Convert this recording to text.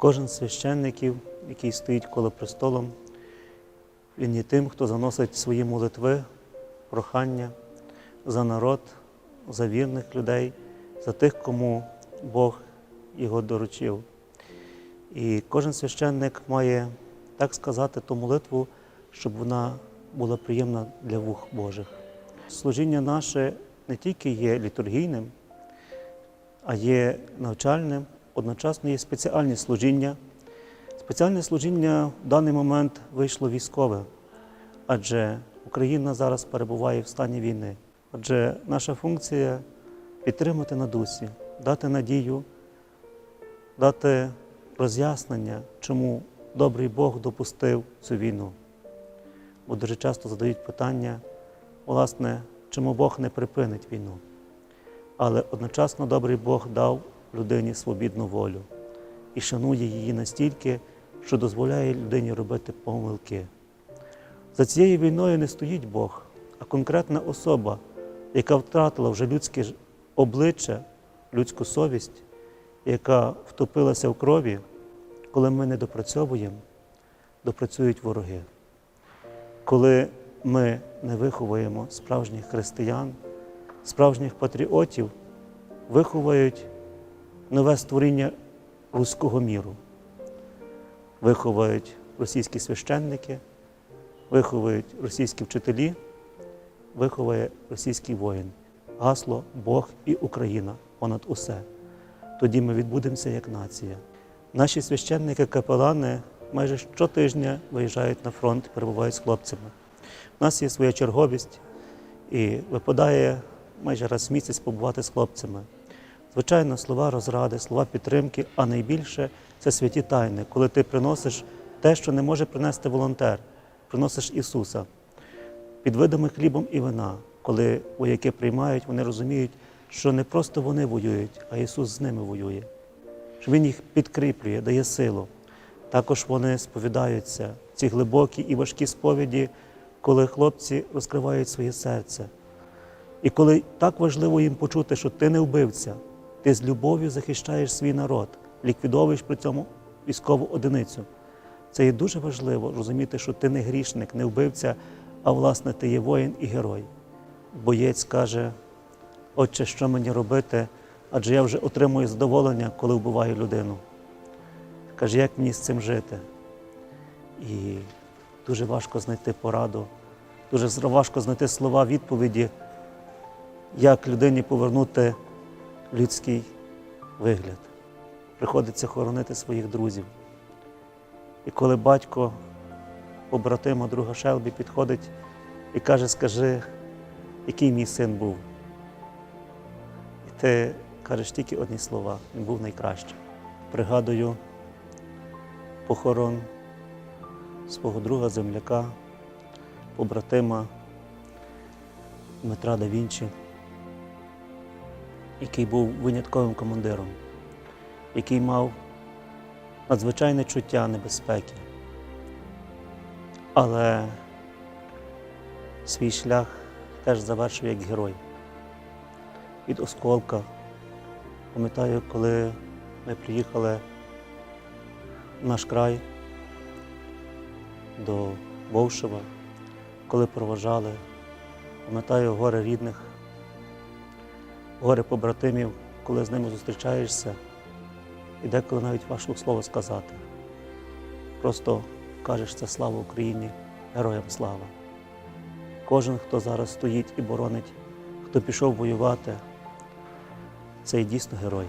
Кожен з священників, який стоїть коло престолом, він є тим, хто заносить свої молитви, прохання за народ, за вірних людей, за тих, кому Бог його доручив. І кожен священник має так сказати ту молитву, щоб вона була приємна для вух Божих. Служіння наше не тільки є літургійним, а є навчальним, одночасно є спеціальні служіння. Спеціальне служіння в даний момент вийшло військове, адже Україна зараз перебуває в стані війни. Отже, наша функція підтримати на дусі, дати надію, дати роз'яснення, чому добрий Бог допустив цю війну. Бо дуже часто задають питання, власне, чому Бог не припинить війну. Але одночасно добрий Бог дав людині свобідну волю і шанує її настільки, що дозволяє людині робити помилки. За цією війною не стоїть Бог, а конкретна особа, яка втратила вже людське обличчя, людську совість, яка втопилася в крові, коли ми не допрацьовуємо, допрацюють вороги. Коли ми не виховуємо справжніх християн, справжніх патріотів, виховують нове створіння руського міру, виховують російські священники, виховують російські вчителі, виховує російський воїн. Гасло Бог і Україна понад усе. Тоді ми відбудемося як нація. Наші священники, капелани майже щотижня виїжджають на фронт, перебувають з хлопцями. У нас є своя черговість і випадає майже раз в місяць побувати з хлопцями. Звичайно, слова розради, слова підтримки, а найбільше це святі тайни, коли ти приносиш те, що не може принести волонтер, приносиш Ісуса під видами хлібом і вина, коли вояки приймають, вони розуміють, що не просто вони воюють, а Ісус з ними воює, що Він їх підкріплює, дає силу. Також вони сповідаються, ці глибокі і важкі сповіді, коли хлопці розкривають своє серце. І коли так важливо їм почути, що ти не вбивця, ти з любов'ю захищаєш свій народ, ліквідовуєш при цьому військову одиницю. Це є дуже важливо розуміти, що ти не грішник, не вбивця, а власне ти є воїн і герой. Боєць каже, Отче, що мені робити, адже я вже отримую задоволення, коли вбиваю людину. Каже, як мені з цим жити? І дуже важко знайти пораду, дуже важко знайти слова відповіді, як людині повернути людський вигляд. Приходиться хоронити своїх друзів. І коли батько побратима друга Шелбі підходить і каже, скажи, який мій син був. І ти кажеш тільки одні слова, він був найкращим. Пригадую похорон свого друга земляка, побратима Дмитра да Вінчі, який був винятковим командиром, який мав надзвичайне чуття небезпеки. Але свій шлях теж завершив як герой. Від осколка. Пам'ятаю, коли ми приїхали в наш край до Вовшева, коли проважали, пам'ятаю горе рідних, горе побратимів, коли з ними зустрічаєшся, і деколи навіть важко слово сказати. Просто кажеш це слава Україні, героям слава. Кожен, хто зараз стоїть і боронить, хто пішов воювати, це і дійсно герой.